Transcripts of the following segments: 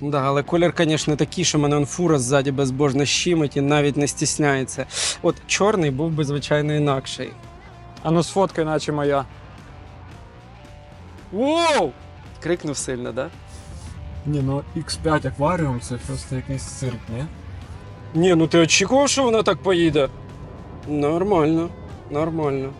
Да, але колір, звісно, такий, що мене он фура ззаді безбожно щимить і навіть не стісняється. От чорний був би, звичайно, інакший. А ну сфоткай, наче моя. Воу! Крикнув сильно, да? Ні, ну X5 акваріум це просто якийсь цирк, ні? Ні, ну ти очікував, що вона так поїде? Нормально, нормально.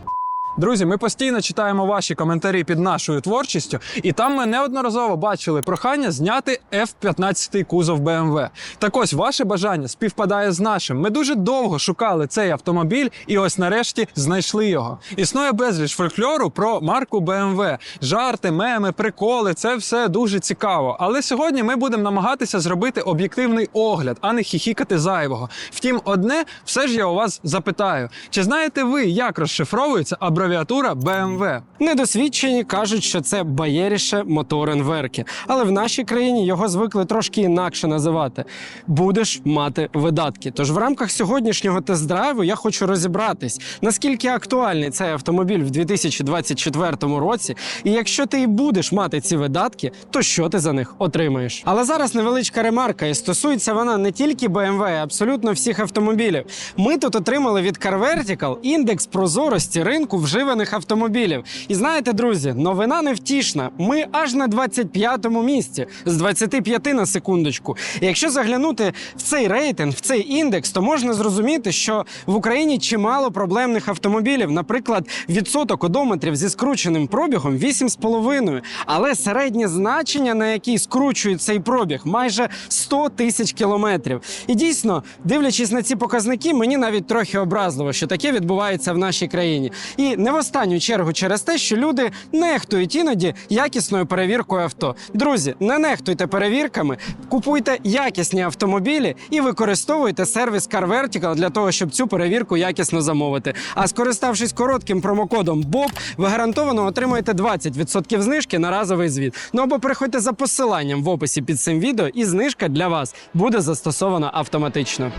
Друзі, ми постійно читаємо ваші коментарі під нашою творчістю, і там ми неодноразово бачили прохання зняти F-15 кузов BMW. Так ось ваше бажання співпадає з нашим. Ми дуже довго шукали цей автомобіль, і ось нарешті знайшли його. Існує безліч фольклору про марку BMW. Жарти, меми, приколи це все дуже цікаво. Але сьогодні ми будемо намагатися зробити об'єктивний огляд, а не хіхікати зайвого. Втім, одне все ж я у вас запитаю: чи знаєте ви, як розшифровується абревіатура BMW? Недосвідчені кажуть, що це Bayerische Motorenwerke, але в нашій країні його звикли трошки інакше називати. Будеш мати видатки. Тож в рамках сьогоднішнього тест-драйву я хочу розібратись, наскільки актуальний цей автомобіль в 2024 році, і якщо ти і будеш мати ці видатки, то що ти за них отримаєш? Але зараз невеличка ремарка, і стосується вона не тільки BMW, а абсолютно всіх автомобілів. Ми тут отримали від Car Vertical індекс прозорості ринку вживаних автомобілів. І знаєте, друзі, новина невтішна. Ми аж на 25-му місці з 25 на секундочку. І якщо заглянути в цей рейтинг, в цей індекс, то можна зрозуміти, що в Україні чимало проблемних автомобілів. Наприклад, відсоток одометрів зі скрученим пробігом 8,5. Але середнє значення, на який скручують цей пробіг, майже 100 тисяч кілометрів. І дійсно, дивлячись на ці показники, мені навіть трохи образливо, що таке відбувається в нашій країні. І не в останню чергу через те, що люди нехтують іноді якісною перевіркою авто. Друзі, не нехтуйте перевірками, купуйте якісні автомобілі і використовуйте сервіс Car Vertical для того, щоб цю перевірку якісно замовити. А скориставшись коротким промокодом BOB, ви гарантовано отримаєте 20% знижки на разовий звіт. Ну або переходьте за посиланням в описі під цим відео, і знижка для вас буде застосована автоматично.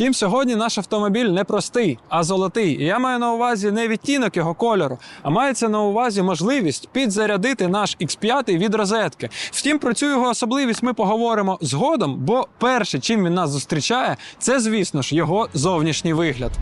Втім, сьогодні наш автомобіль не простий, а золотий. І я маю на увазі не відтінок його кольору, а мається на увазі можливість підзарядити наш X5 від розетки. Втім, про цю його особливість ми поговоримо згодом, бо перше, чим він нас зустрічає, це, звісно ж, його зовнішній вигляд.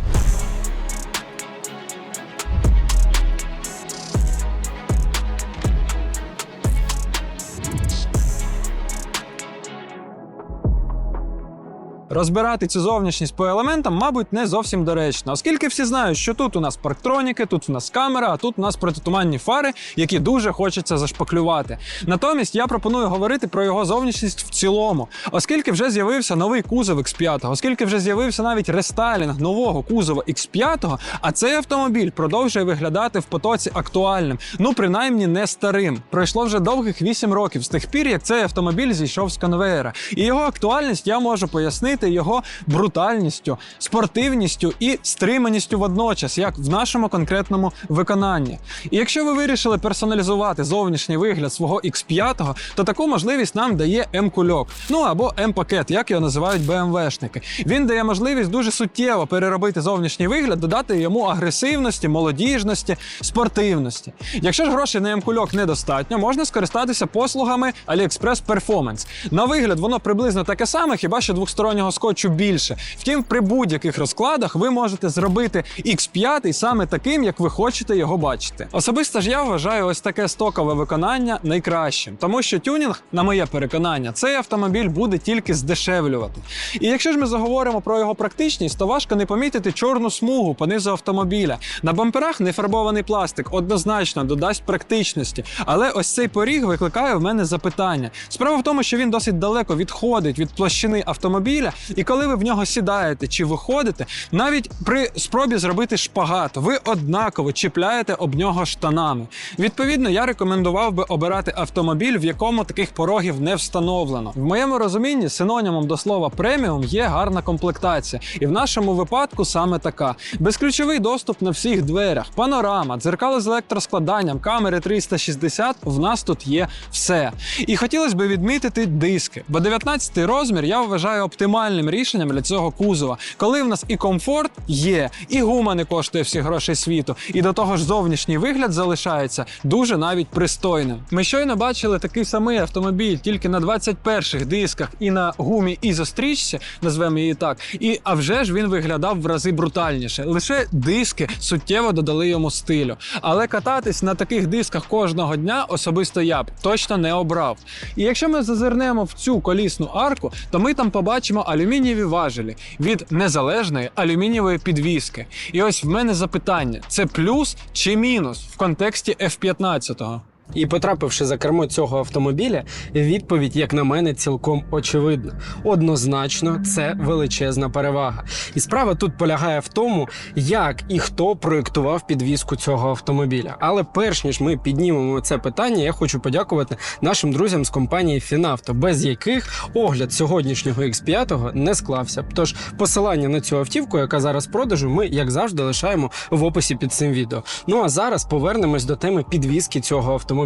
Розбирати цю зовнішність по елементам, мабуть, не зовсім доречно, оскільки всі знають, що тут у нас парктроніки, тут у нас камера, а тут у нас протитуманні фари, які дуже хочеться зашпаклювати. Натомість я пропоную говорити про його зовнішність в цілому, оскільки вже з'явився новий кузов X5, оскільки вже з'явився навіть рестайлінг нового кузова X5, а цей автомобіль продовжує виглядати в потоці актуальним, ну принаймні не старим. Пройшло вже довгих 8 років з тих пір, як цей автомобіль зійшов з конвеєра. І його актуальність я можу пояснити його брутальністю, спортивністю і стриманістю водночас, як в нашому конкретному виконанні. І якщо ви вирішили персоналізувати зовнішній вигляд свого X5, то таку можливість нам дає М-кульок, ну або М-пакет, як його називають БМВшники. Він дає можливість дуже суттєво переробити зовнішній вигляд, додати йому агресивності, молодіжності, спортивності. Якщо ж грошей на М-кульок недостатньо, можна скористатися послугами AliExpress Performance. На вигляд воно приблизно таке саме, хіба що двостороннього скотчу більше. Втім, при будь-яких розкладах ви можете зробити X5 саме таким, як ви хочете його бачити. Особисто ж я вважаю ось таке стокове виконання найкращим, тому що тюнінг, на моє переконання, цей автомобіль буде тільки здешевлювати. І якщо ж ми заговоримо про його практичність, то важко не помітити чорну смугу по низу автомобіля. На бамперах нефарбований пластик однозначно додасть практичності, але ось цей поріг викликає в мене запитання. Справа в тому, що він досить далеко відходить від площини автомобіля, І коли ви в нього сідаєте чи виходите, навіть при спробі зробити шпагат, ви однаково чіпляєте об нього штанами. Відповідно, я рекомендував би обирати автомобіль, в якому таких порогів не встановлено. В моєму розумінні синонімом до слова преміум є гарна комплектація, і в нашому випадку саме така: безключовий доступ на всіх дверях, панорама, дзеркало з електроскладанням, камери 360. В нас тут є все. І хотілося б відмітити диски, бо 19 розмір я вважаю оптимальним рішенням для цього кузова, коли в нас і комфорт є, і гума не коштує всіх грошей світу, і до того ж зовнішній вигляд залишається дуже навіть пристойним. Ми щойно бачили такий самий автомобіль, тільки на 21-х дисках і на гумі ізострічці, назвемо її так. І а вже ж він виглядав в рази брутальніше. Лише диски суттєво додали йому стилю. Але кататись на таких дисках кожного дня особисто я б точно не обрав. І якщо ми зазирнемо в цю колісну арку, то ми там побачимо алюмінієві важелі від незалежної алюмінієвої підвіски. І ось в мене запитання: це плюс чи мінус в контексті F-15? І потрапивши за кермо цього автомобіля, відповідь, як на мене, цілком очевидна. Однозначно, це величезна перевага. І справа тут полягає в тому, як і хто проєктував підвізку цього автомобіля. Але перш ніж ми піднімемо це питання, я хочу подякувати нашим друзям з компанії Фінавто, без яких огляд сьогоднішнього X5 не склався. Тож посилання на цю автівку, яка зараз в продажу, ми як завжди лишаємо в описі під цим відео. Ну а зараз повернемось до теми підвізки цього автомобіля.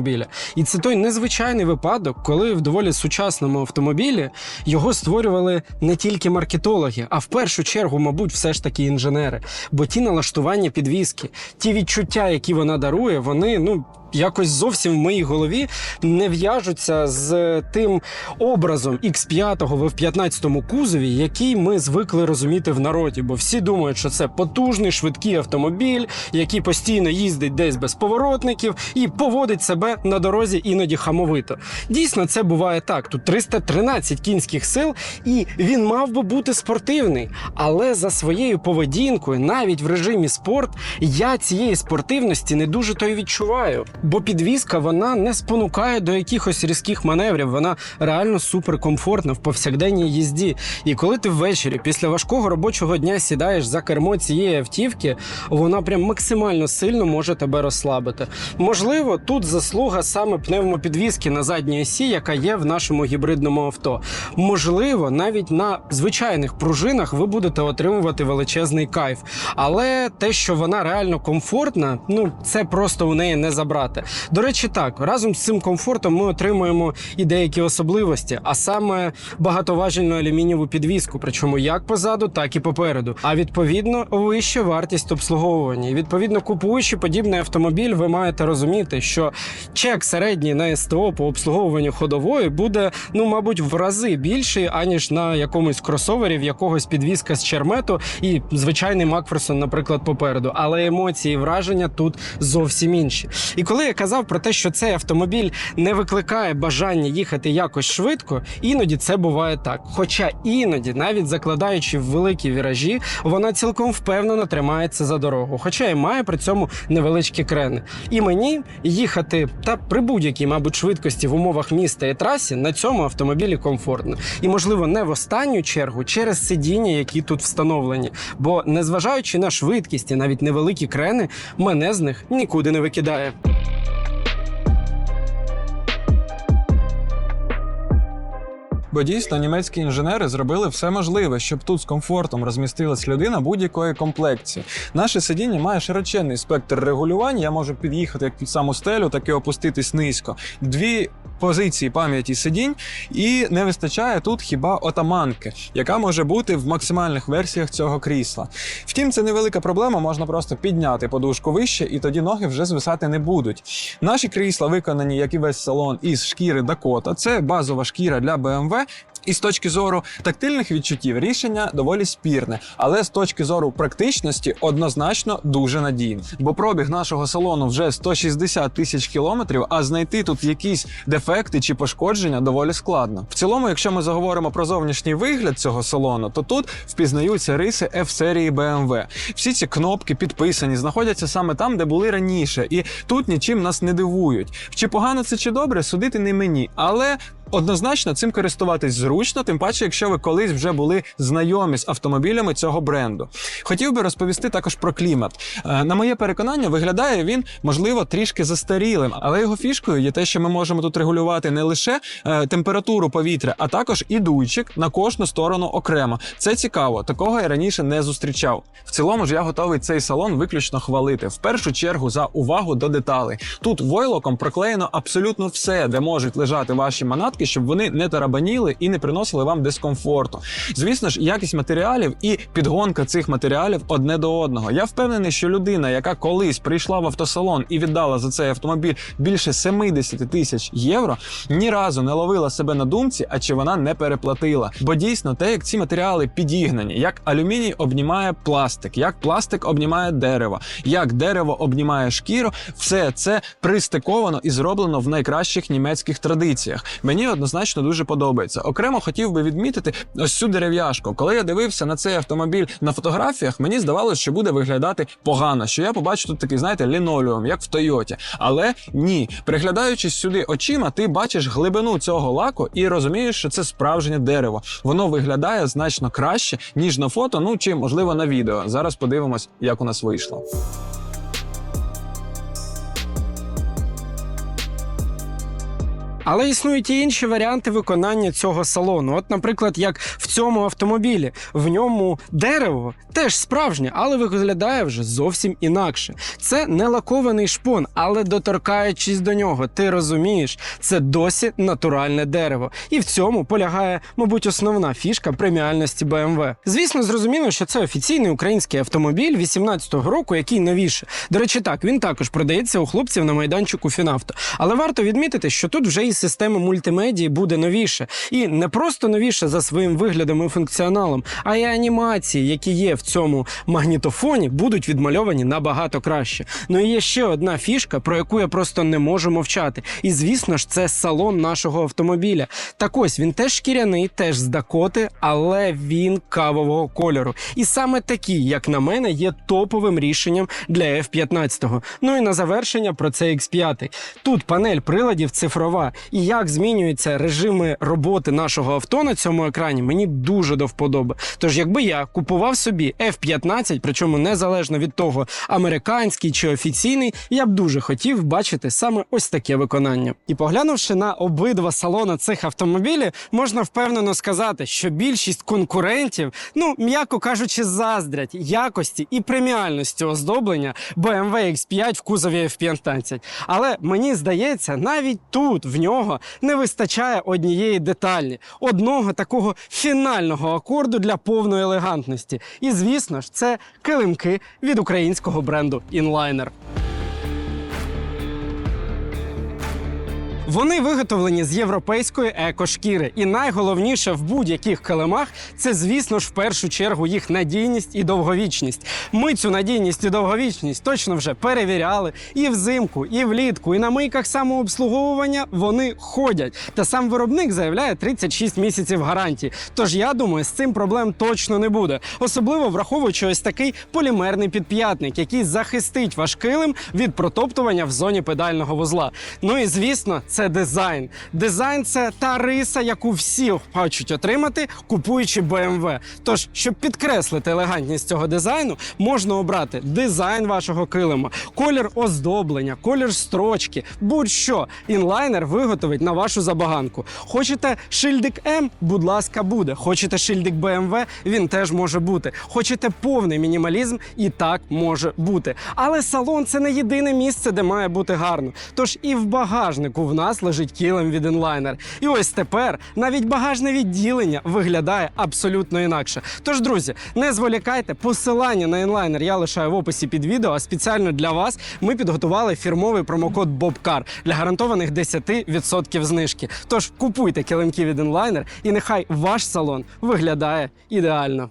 І це той незвичайний випадок, коли в доволі сучасному автомобілі його створювали не тільки маркетологи, а в першу чергу, мабуть, все ж таки інженери. Бо ті налаштування підвіски, ті відчуття, які вона дарує, вони ну. Якось зовсім в моїй голові не в'яжуться з тим образом X5 в F15 кузові, який ми звикли розуміти в народі. Бо всі думають, що це потужний швидкий автомобіль, який постійно їздить десь без поворотників і поводить себе на дорозі іноді хамовито. Дійсно, це буває так. Тут 313 кінських сил, і він мав би бути спортивний. Але за своєю поведінкою, навіть в режимі спорт, я цієї спортивності не дуже то й відчуваю. Бо підвізка вона не спонукає до якихось різких маневрів. Вона реально суперкомфортна в повсякденній їзді. І коли ти ввечері після важкого робочого дня сідаєш за кермо цієї автівки, вона прям максимально сильно може тебе розслабити. Можливо, тут заслуга саме пневмопідвізки на задній осі, яка є в нашому гібридному авто. Можливо, навіть на звичайних пружинах ви будете отримувати величезний кайф. Але те, що вона реально комфортна, ну це просто у неї не забрати. До речі, так разом з цим комфортом ми отримуємо і деякі особливості, а саме багатоважільну алюмінієву підвіску, причому як позаду, так і попереду. А відповідно, вища вартість обслуговування. І відповідно, купуючи подібний автомобіль, ви маєте розуміти, що чек середній на СТО по обслуговуванню ходової буде, ну мабуть, в рази більший, аніж на якомусь кросовері, в якогось підвіска з чермету і звичайний Макферсон, наприклад, попереду. Але емоції і враження тут зовсім інші. І коли я казав про те, що цей автомобіль не викликає бажання їхати якось швидко, іноді це буває так. Хоча іноді, навіть закладаючи в великі віражі, вона цілком впевнено тримається за дорогу, хоча і має при цьому невеличкі крени. І мені їхати та при будь-якій, мабуть, швидкості в умовах міста і трасі на цьому автомобілі комфортно. І, можливо, не в останню чергу через сидіння, які тут встановлені. Бо, незважаючи на швидкість і навіть невеликі крени, мене з них нікуди не викидає. Бо дійсно німецькі інженери зробили все можливе, щоб тут з комфортом розмістилась людина будь-якої комплекції. Наше сидіння має широченний спектр регулювань. Я можу під'їхати як під саму стелю, так і опуститись низько. Дві позиції пам'яті сидінь, і не вистачає тут хіба отаманки, яка може бути в максимальних версіях цього крісла. Втім, це невелика проблема, можна просто підняти подушку вище, і тоді ноги вже звисати не будуть. Наші крісла виконані, як і весь салон, із шкіри Дакота. Це базова шкіра для BMW. І з точки зору тактильних відчуттів рішення доволі спірне, але з точки зору практичності однозначно дуже надійне. Бо пробіг нашого салону вже 160 тисяч кілометрів, а знайти тут якісь дефекти чи пошкодження доволі складно. В цілому, якщо ми заговоримо про зовнішній вигляд цього салону, то тут впізнаються риси F-серії BMW. Всі ці кнопки підписані, знаходяться саме там, де були раніше, і тут нічим нас не дивують. Чи погано це чи добре, судити не мені, але Однозначно, цим користуватись зручно, тим паче, якщо ви колись вже були знайомі з автомобілями цього бренду. Хотів би розповісти також про клімат. Е, На моє переконання, виглядає він, можливо, трішки застарілим, але його фішкою є те, що ми можемо тут регулювати не лише е, температуру повітря, а також і дуйчик на кожну сторону окремо. Це цікаво, такого я раніше не зустрічав. В цілому ж я готовий цей салон виключно хвалити. В першу чергу за увагу до деталей. Тут войлоком проклеєно абсолютно все, де можуть лежати ваші манатки, щоб вони не тарабаніли і не приносили вам дискомфорту. Звісно ж, якість матеріалів і підгонка цих матеріалів одне до одного. Я впевнений, що людина, яка колись прийшла в автосалон і віддала за цей автомобіль більше 70 тисяч євро, ні разу не ловила себе на думці, а чи вона не переплатила. Бо дійсно те, як ці матеріали підігнані, як алюміній обнімає пластик, як пластик обнімає дерево, як дерево обнімає шкіру, все це пристиковано і зроблено в найкращих німецьких традиціях. Мені однозначно дуже подобається. Окремо хотів би відмітити ось цю дерев'яшку. Коли я дивився на цей автомобіль на фотографіях, мені здавалося, що буде виглядати погано. Що я побачу тут такий, знаєте, лінолеум, як в Тойоті. Але ні, приглядаючись сюди очима, ти бачиш глибину цього лаку і розумієш, що це справжнє дерево. Воно виглядає значно краще, ніж на фото, ну чи можливо на відео. Зараз подивимось, як у нас вийшло. Але існують і інші варіанти виконання цього салону. От, наприклад, як в цьому автомобілі, в ньому дерево теж справжнє, але виглядає вже зовсім інакше. Це не лакований шпон, але доторкаючись до нього, ти розумієш, це досі натуральне дерево. І в цьому полягає, мабуть, основна фішка преміальності BMW. Звісно, зрозуміло, що це офіційний український автомобіль 18-го року, який новіше. До речі, так він також продається у хлопців на майданчику Фінавто. Але варто відмітити, що тут вже і система мультимедії буде новіше, і не просто новіше за своїм виглядом і функціоналом, а й анімації, які є в цьому магнітофоні, будуть відмальовані набагато краще. Ну і є ще одна фішка, про яку я просто не можу мовчати. І звісно ж, це салон нашого автомобіля. Так ось він теж шкіряний, теж з Дакоти, але він кавового кольору. І саме такий, як на мене, є топовим рішенням для F-15. Ну і на завершення про це X5. Тут панель приладів цифрова. І як змінюються режими роботи нашого авто на цьому екрані, мені дуже до вподоби. Тож, якби я купував собі F-15, причому незалежно від того, американський чи офіційний, я б дуже хотів бачити саме ось таке виконання. І поглянувши на обидва салони цих автомобілів, можна впевнено сказати, що більшість конкурентів, ну м'яко кажучи, заздрять якості і преміальності оздоблення BMW X5 в кузові F-15. Але мені здається, навіть тут в нього не вистачає однієї деталі, одного такого фінального акорду для повної елегантності. І звісно ж, це килимки від українського бренду Inliner. Вони виготовлені з європейської екошкіри, і найголовніше в будь-яких килимах це, звісно ж, в першу чергу їх надійність і довговічність. Ми цю надійність і довговічність точно вже перевіряли і взимку, і влітку, і на мийках самообслуговування вони ходять. Та сам виробник заявляє 36 місяців гарантії. Тож я думаю, з цим проблем точно не буде, особливо враховуючи ось такий полімерний підп'ятник, який захистить ваш килим від протоптування в зоні педального вузла. Ну і звісно, це дизайн. Дизайн це та риса, яку всі хочуть отримати, купуючи BMW. Тож, щоб підкреслити елегантність цього дизайну, можна обрати дизайн вашого килима, колір оздоблення, колір строчки, будь-що. Інлайнер виготовить на вашу забаганку. Хочете шильдик М? Будь ласка, буде. Хочете шильдик BMW? Він теж може бути. Хочете повний мінімалізм? І так може бути. Але салон це не єдине місце, де має бути гарно. Тож і в багажнику в нас лежить килим від інлайнер. І ось тепер навіть багажне відділення виглядає абсолютно інакше. Тож, друзі, не зволікайте. Посилання на інлайнер я лишаю в описі під відео. А спеціально для вас ми підготували фірмовий промокод BOBCAR для гарантованих 10% знижки. Тож купуйте килимки від інлайнер, і нехай ваш салон виглядає ідеально.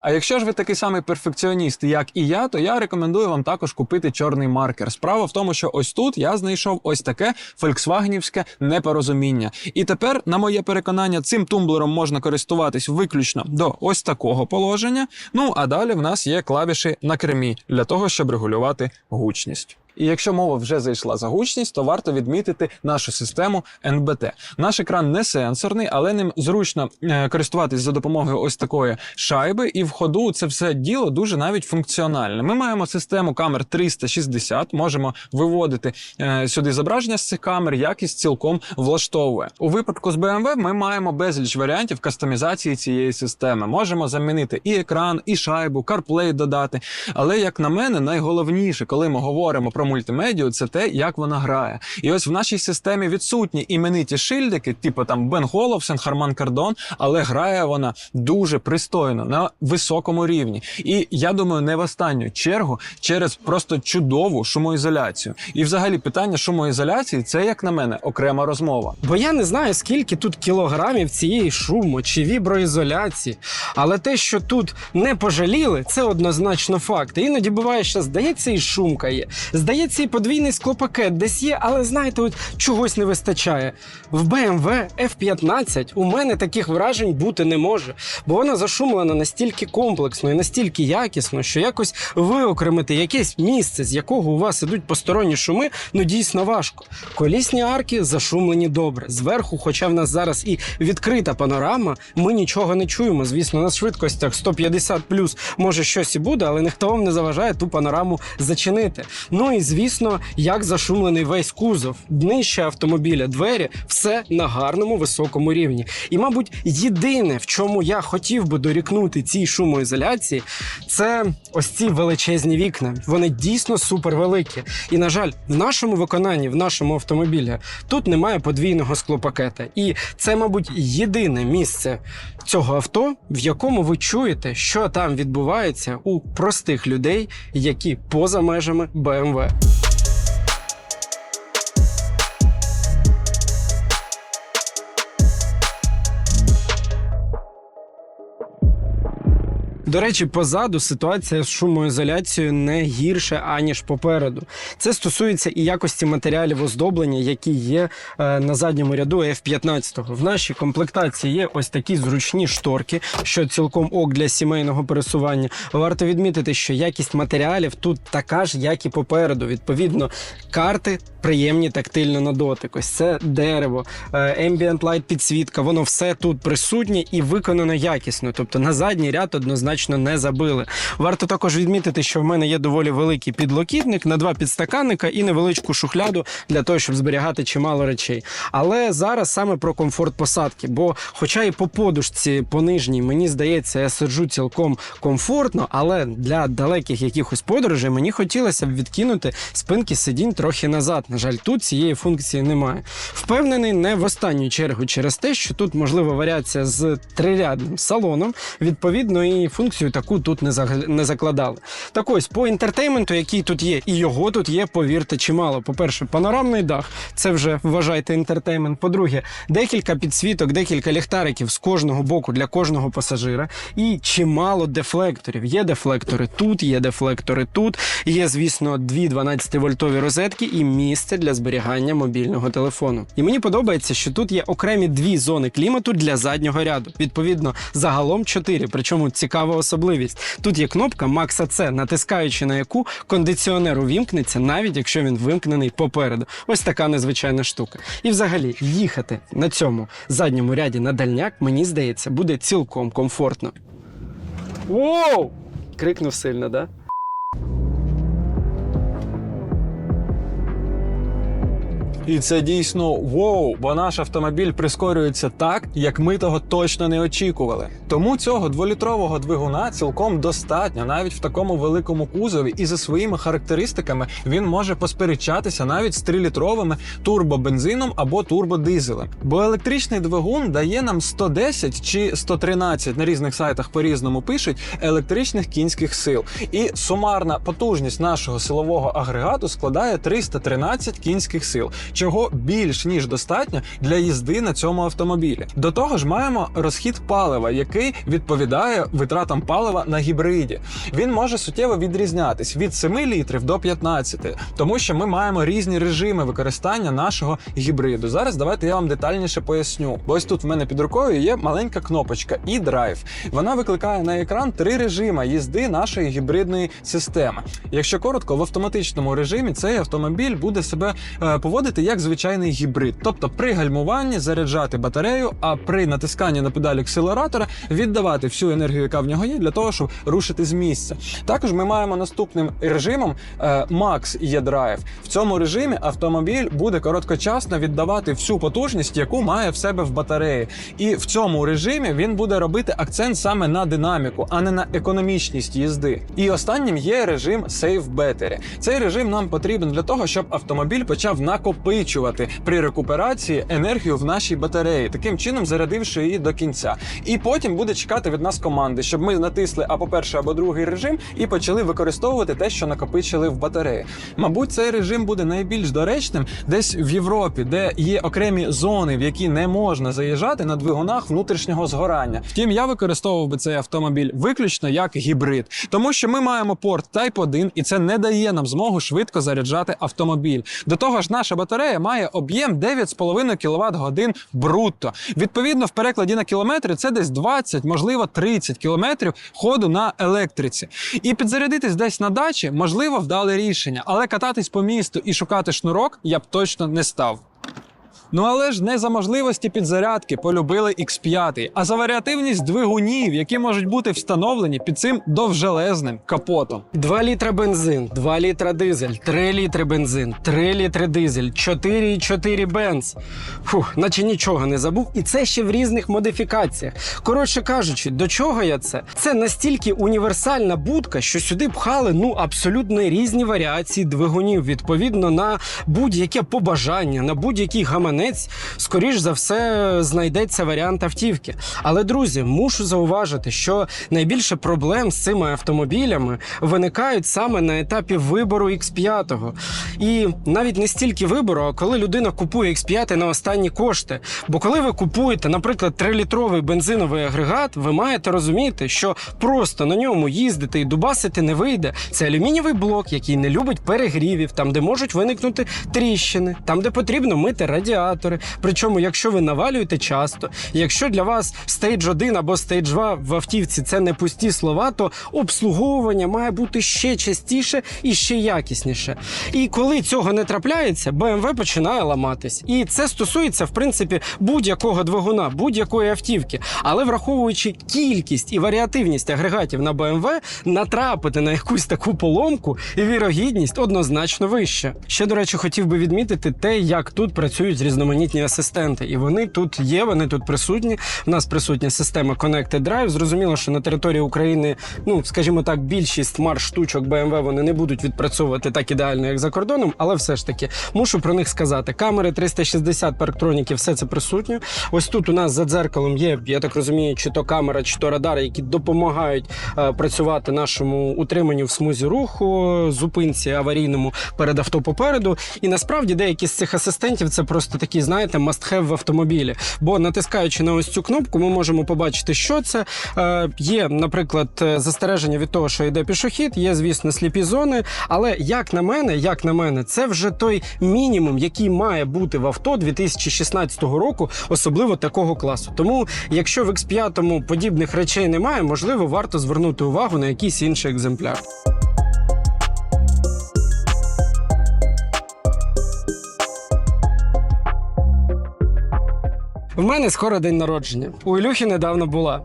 А якщо ж ви такий самий перфекціоніст, як і я, то я рекомендую вам також купити чорний маркер. Справа в тому, що ось тут я знайшов ось таке фольксвагнівське непорозуміння. І тепер, на моє переконання, цим тумблером можна користуватись виключно до ось такого положення. Ну а далі в нас є клавіші на кермі для того, щоб регулювати гучність. І якщо мова вже зайшла за гучність, то варто відмітити нашу систему NBT. Наш екран не сенсорний, але ним зручно е, користуватись за допомогою ось такої шайби, і в ходу це все діло дуже навіть функціональне. Ми маємо систему камер 360, можемо виводити е, сюди зображення з цих камер, якість цілком влаштовує. У випадку з BMW ми маємо безліч варіантів кастомізації цієї системи. Можемо замінити і екран, і шайбу, CarPlay додати. Але як на мене, найголовніше, коли ми говоримо про мультимедію, це те, як вона грає. І ось в нашій системі відсутні імениті шильдики, типу там Бен Холовсен, Харман Кардон, але грає вона дуже пристойно на високому рівні. І я думаю, не в останню чергу через просто чудову шумоізоляцію. І взагалі питання шумоізоляції це, як на мене, окрема розмова. Бо я не знаю, скільки тут кілограмів цієї шуму чи віброізоляції. Але те, що тут не пожаліли, це однозначно факт. Іноді буває, що здається, і шумка є. Здається, і подвійний склопакет десь є, але знаєте, от чогось не вистачає. В BMW F15 у мене таких вражень бути не може, бо вона зашумлена настільки комплексно і настільки якісно, що якось виокремити якесь місце, з якого у вас ідуть посторонні шуми, ну дійсно важко. Колісні арки зашумлені добре. Зверху, хоча в нас зараз і відкрита панорама, ми нічого не чуємо. Звісно, на швидкостях 150 плюс може щось і буде, але ніхто вам не заважає ту панораму зачинити. Ну і звісно, як зашумлений весь кузов, днище автомобіля, двері, все на гарному високому рівні. І, мабуть, єдине, в чому я хотів би дорікнути цій шумоізоляції, це ось ці величезні вікна. Вони дійсно супервеликі. І, на жаль, в нашому виконанні, в нашому автомобілі, тут немає подвійного склопакета. І це, мабуть, єдине місце цього авто, в якому ви чуєте, що там відбувається у простих людей, які поза межами BMW. Bye. До речі, позаду ситуація з шумоізоляцією не гірше аніж попереду. Це стосується і якості матеріалів оздоблення, які є е, на задньому ряду F-15. В нашій комплектації є ось такі зручні шторки, що цілком ок для сімейного пересування. Варто відмітити, що якість матеріалів тут така ж, як і попереду. Відповідно, карти приємні тактильно на дотик. Ось це дерево, е, ambient light підсвітка, воно все тут присутнє і виконано якісно. Тобто на задній ряд однозначно не забили. Варто також відмітити, що в мене є доволі великий підлокітник на два підстаканника і невеличку шухляду для того, щоб зберігати чимало речей. Але зараз саме про комфорт посадки, бо, хоча і по подушці по нижній, мені здається, я сиджу цілком комфортно, але для далеких якихось подорожей мені хотілося б відкинути спинки сидінь трохи назад. На жаль, тут цієї функції немає. Впевнений, не в останню чергу через те, що тут можлива варіація з трирядним салоном. Відповідно, і функцію таку тут не заг- не закладали. Так ось по інтертейменту, який тут є, і його тут є, повірте, чимало. По-перше, панорамний дах це вже вважайте інтертеймент. По-друге, декілька підсвіток, декілька ліхтариків з кожного боку для кожного пасажира, і чимало дефлекторів. Є дефлектори тут, є дефлектори тут. Є, звісно, дві 12-вольтові розетки і місце для зберігання мобільного телефону. І мені подобається, що тут є окремі дві зони клімату для заднього ряду. Відповідно, загалом чотири. Причому цікава особливість. Тут є кнопка Max AC, натискаючи на яку кондиціонер увімкнеться, навіть якщо він вимкнений попереду. Ось така незвичайна штука. І взагалі їхати на цьому задньому ряді на дальняк, мені здається, буде цілком комфортно. Воу! Крикнув сильно, да? І це дійсно воу, бо наш автомобіль прискорюється так, як ми того точно не очікували. Тому цього дволітрового двигуна цілком достатньо, навіть в такому великому кузові, і за своїми характеристиками він може посперечатися навіть з трилітровими турбобензином або турбодизелем. Бо електричний двигун дає нам 110 чи 113 на різних сайтах по-різному пишуть електричних кінських сил. І сумарна потужність нашого силового агрегату складає 313 кінських сил. Чого більш ніж достатньо для їзди на цьому автомобілі. До того ж, маємо розхід палива, який відповідає витратам палива на гібриді. Він може суттєво відрізнятись від 7 літрів до 15, тому що ми маємо різні режими використання нашого гібриду. Зараз давайте я вам детальніше поясню. Бо ось тут в мене під рукою є маленька кнопочка і драйв. Вона викликає на екран три режими їзди нашої гібридної системи. Якщо коротко, в автоматичному режимі цей автомобіль буде себе е, поводити як звичайний гібрид, тобто при гальмуванні заряджати батарею, а при натисканні на педаль акселератора віддавати всю енергію, яка в нього є, для того, щоб рушити з місця. Також ми маємо наступним режимом е, Max E-Drive. В цьому режимі автомобіль буде короткочасно віддавати всю потужність, яку має в себе в батареї. І в цьому режимі він буде робити акцент саме на динаміку, а не на економічність їзди. І останнім є режим Save Battery. Цей режим нам потрібен для того, щоб автомобіль почав накопичувати при рекуперації енергію в нашій батареї, таким чином зарядивши її до кінця. І потім буде чекати від нас команди, щоб ми натисли або перший, або другий режим і почали використовувати те, що накопичили в батареї. Мабуть, цей режим буде найбільш доречним десь в Європі, де є окремі зони, в які не можна заїжджати на двигунах внутрішнього згорання. Втім, я використовував би цей автомобіль виключно як гібрид, тому що ми маємо порт Type 1, і це не дає нам змогу швидко заряджати автомобіль. До того ж, наша батарея має об'єм 9,5 кВт годин брутто. Відповідно, в перекладі на кілометри це десь 20, можливо, 30 кілометрів ходу на електриці. І підзарядитись десь на дачі можливо вдале рішення, але кататись по місту і шукати шнурок я б точно не став. Ну але ж не за можливості підзарядки полюбили X5, а за варіативність двигунів, які можуть бути встановлені під цим довжелезним капотом. 2 літра бензин, 2 літра дизель, 3 літри бензин, 3 літри дизель, 4,4 бенз. Фух, наче нічого не забув. І це ще в різних модифікаціях. Коротше кажучи, до чого я це? Це настільки універсальна будка, що сюди пхали ну абсолютно різні варіації двигунів, відповідно на будь-яке побажання, на будь-який гаманець, скоріш за все, знайдеться варіант автівки. Але друзі, мушу зауважити, що найбільше проблем з цими автомобілями виникають саме на етапі вибору X5. І навіть не стільки вибору, а коли людина купує X5 на останні кошти. Бо коли ви купуєте, наприклад, 3-літровий бензиновий агрегат, ви маєте розуміти, що просто на ньому їздити і дубасити не вийде. Це алюмінієвий блок, який не любить перегрівів, там, де можуть виникнути тріщини, там, де потрібно мити радіатори. Причому, якщо ви навалюєте часто, якщо для вас стейдж 1 або стейдж 2 в автівці це не пусті слова, то обслуговування має бути ще частіше і ще якісніше. І коли цього не трапляється, BMW починає ламатись. І це стосується, в принципі, будь-якого двигуна, будь-якої автівки. Але враховуючи кількість і варіативність агрегатів на BMW, натрапити на якусь таку поломку і вірогідність однозначно вища. Ще, до речі, хотів би відмітити те, як тут працюють різноманітні асистенти. І вони тут є, вони тут присутні. У нас присутня система Connected Drive. Зрозуміло, що на території України, ну скажімо так, більшість смарт штучок BMW вони не будуть відпрацьовувати так ідеально, як за кордоном, але все ж таки мушу про них сказати. Камери 360 парктроніки, все це присутнє. Ось тут у нас за дзеркалом є, я так розумію, чи то камера, чи то радари, які допомагають е, працювати нашому утриманню в смузі руху, зупинці аварійному перед авто попереду. І насправді деякі з цих асистентів це просто такі, знаєте, must-have в автомобілі. Бо натискаючи на ось цю кнопку, ми можемо побачити, що це. Е, є, наприклад, е, застереження від того, що йде пішохід, є, звісно, сліпі зони. Але як на мене, як на мене, це вже той мінімум, який має бути в авто 2016 року, особливо такого класу. Тому, якщо в X5 подібних речей немає, можливо, варто звернути увагу на якийсь інший екземпляр. В мене скоро день народження. У Ілюхи недавно була.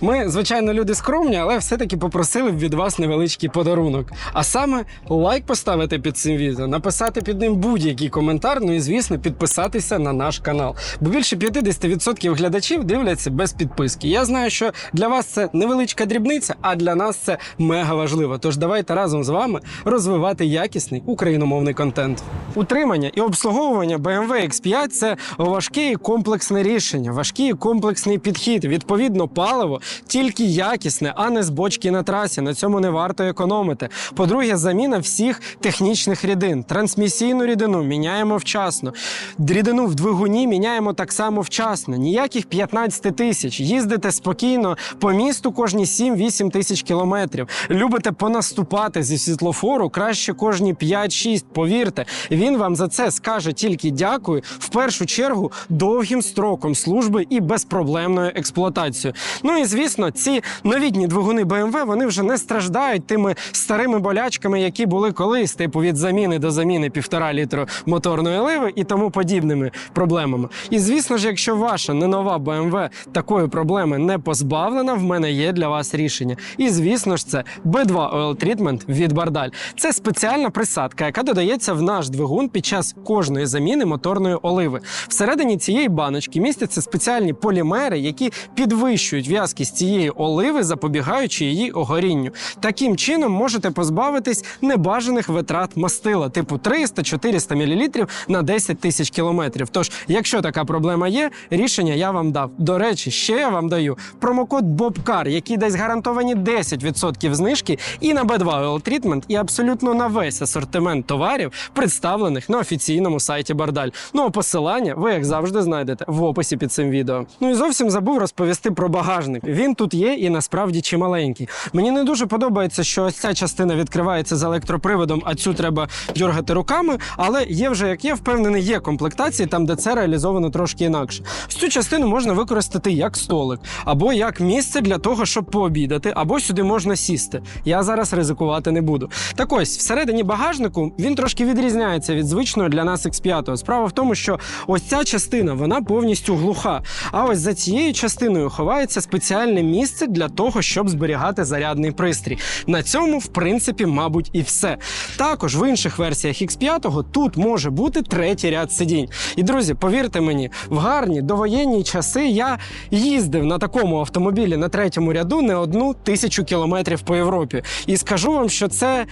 Ми, звичайно, люди скромні, але все-таки попросили б від вас невеличкий подарунок. А саме лайк поставити під цим відео, написати під ним будь-який коментар, ну і звісно, підписатися на наш канал. Бо більше 50% глядачів дивляться без підписки. Я знаю, що для вас це невеличка дрібниця, а для нас це мега важливо. Тож давайте разом з вами розвивати якісний україномовний контент. Утримання і обслуговування BMW X5 – це важке і комплексне рішення, важкий і комплексний підхід. Відповідно, паливо тільки якісне, а не з бочки на трасі. На цьому не варто економити. По-друге, заміна всіх технічних рідин. Трансмісійну рідину міняємо вчасно. Рідину в двигуні міняємо так само вчасно. Ніяких 15 тисяч. Їздите спокійно по місту кожні 7-8 тисяч кілометрів. Любите понаступати зі світлофору краще кожні 5-6. Повірте, він вам за це скаже тільки дякую. В першу чергу довгим строком служби і безпроблемною експлуатацією. Ну і звісно, ці новітні двигуни BMW, вони вже не страждають тими старими болячками, які були колись, типу від заміни до заміни півтора літру моторної ливи і тому подібними проблемами. І звісно ж, якщо ваша не нова BMW такої проблеми не позбавлена, в мене є для вас рішення. І звісно ж, це B2 Oil Treatment від Бардаль. Це спеціальна присадка, яка додається в наш двигун під час кожної заміни моторної оливи. Всередині цієї баночки містяться спеціальні полімери, які підвищують в'язкість цієї оливи, запобігаючи її огорінню. Таким чином можете позбавитись небажаних витрат мастила, типу 300-400 мл на 10 тисяч кілометрів. Тож, якщо така проблема є, рішення я вам дав. До речі, ще я вам даю промокод BOBCAR, який дасть гарантовані 10% знижки і на B2 Oil Treatment, і абсолютно на весь асортимент товарів, представлених на офіційному сайті Бардаль. Ну а посилання ви, як завжди, знайдете в описі під цим відео. Ну і зовсім забув розповісти про багажник. Він тут є і насправді чималенький. Мені не дуже подобається, що ось ця частина відкривається з електроприводом, а цю треба дергати руками. Але є вже як є, впевнений, є комплектації там, де це реалізовано трошки інакше. Ось цю частину можна використати як столик, або як місце для того, щоб пообідати, або сюди можна сісти. Я зараз ризикувати не буду. Так ось всередині багажнику він трошки відрізняється від звичного для нас X5. Справа в тому, що ось ця частина вона повністю глуха. А ось за цією частиною ховається спеціальне місце для того, щоб зберігати зарядний пристрій. На цьому, в принципі, мабуть, і все. Також в інших версіях X5 тут може бути третій ряд сидінь. І друзі, повірте мені, в гарні довоєнні часи я їздив на такому автомобілі на третьому ряду не одну тисячу кілометрів по Європі. І скажу вам, що це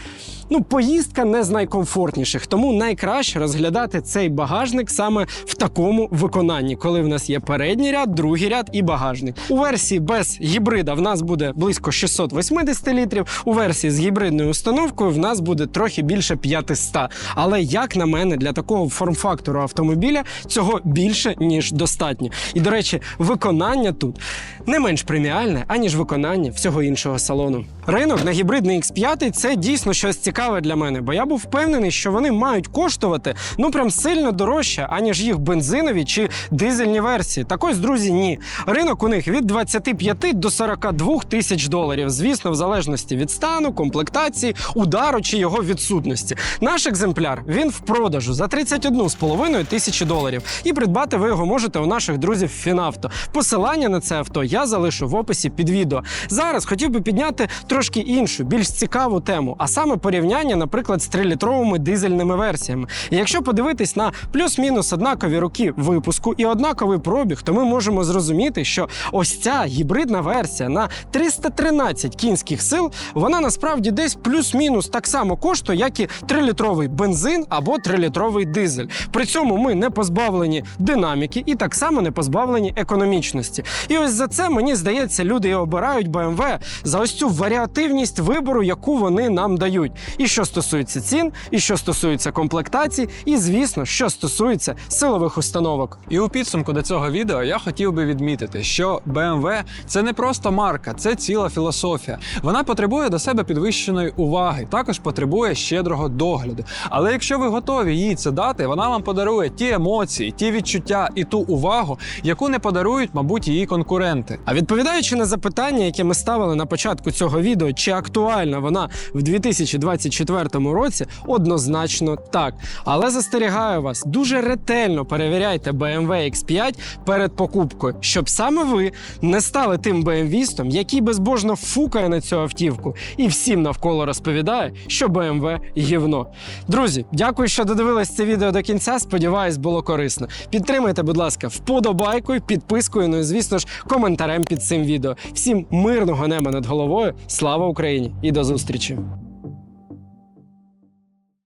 ну поїздка не з найкомфортніших, тому найкраще розглядати цей багажник саме в такому виконанні, коли в нас є передній ряд, другий ряд і багажник. У версії без гібрида в нас буде близько 680 літрів. У версії з гібридною установкою в нас буде трохи більше 500. Але як на мене, для такого форм-фактору автомобіля цього більше ніж достатньо. І до речі, виконання тут не менш преміальне, аніж виконання всього іншого салону. Ринок на гібридний X5 це дійсно щось цікаве для мене, бо я був впевнений, що вони мають коштувати ну прям сильно дорожче, аніж їх бензинові чи дизельні версії. Так ось, друзі, ні. Ринок у них від 25 до 42 тисяч доларів. Звісно, в залежності від стану, комплектації, удару чи його відсутності. Наш екземпляр він в продажу за 31,5 тисячі доларів. І придбати ви його можете у наших друзів Фінавто. Посилання на це авто я залишу в описі під відео. Зараз хотів би підняти трошки іншу, більш цікаву тему, а саме порівняння, наприклад, з 3-літровими дизельними версіями. І якщо подивитись на плюс-мінус однакові роки випуску і однаковий пробіг, то ми можемо зрозуміти, що ось ця гібридна версія на 313 кінських сил, вона насправді десь плюс-мінус так само коштує, як і 3-літровий бензин або 3-літровий дизель. При цьому ми не позбавлені динаміки і так само не позбавлені економічності. І ось за це мені здається, люди і обирають BMW за ось цю варіативність вибору, яку вони нам дають. І що стосується цін, і що стосується комплектацій, і звісно, що стосується силових установок. І у підсумку до цього відео я хотів би відмітити, що BMW – це не просто марка, це ціла філософія. Вона потребує до себе підвищеної уваги, також потребує щедрого догляду. Але якщо ви готові їй це дати, вона вам подарує ті емоції, ті відчуття і ту увагу, яку не подарують, мабуть, її конкуренти. А відповідаючи на запитання, яке ми ставили на початку цього відео, чи актуальна вона в 2024 році, однозначно так. Але застерігаю вас, дуже ретельно перевіряйте BMW X5 перед покупкою, щоб саме ви не стали тим BMW-стом, який безбожно фукає на цю автівку і всім навколо розповідає, що BMW гівно. Друзі, дякую, що додивились це відео до кінця. Сподіваюсь, було корисно. Підтримайте, будь ласка, вподобайкою, підпискою, ну і звісно ж, коментарем під цим відео. Всім мирного неба над головою. Слава Україні і до зустрічі!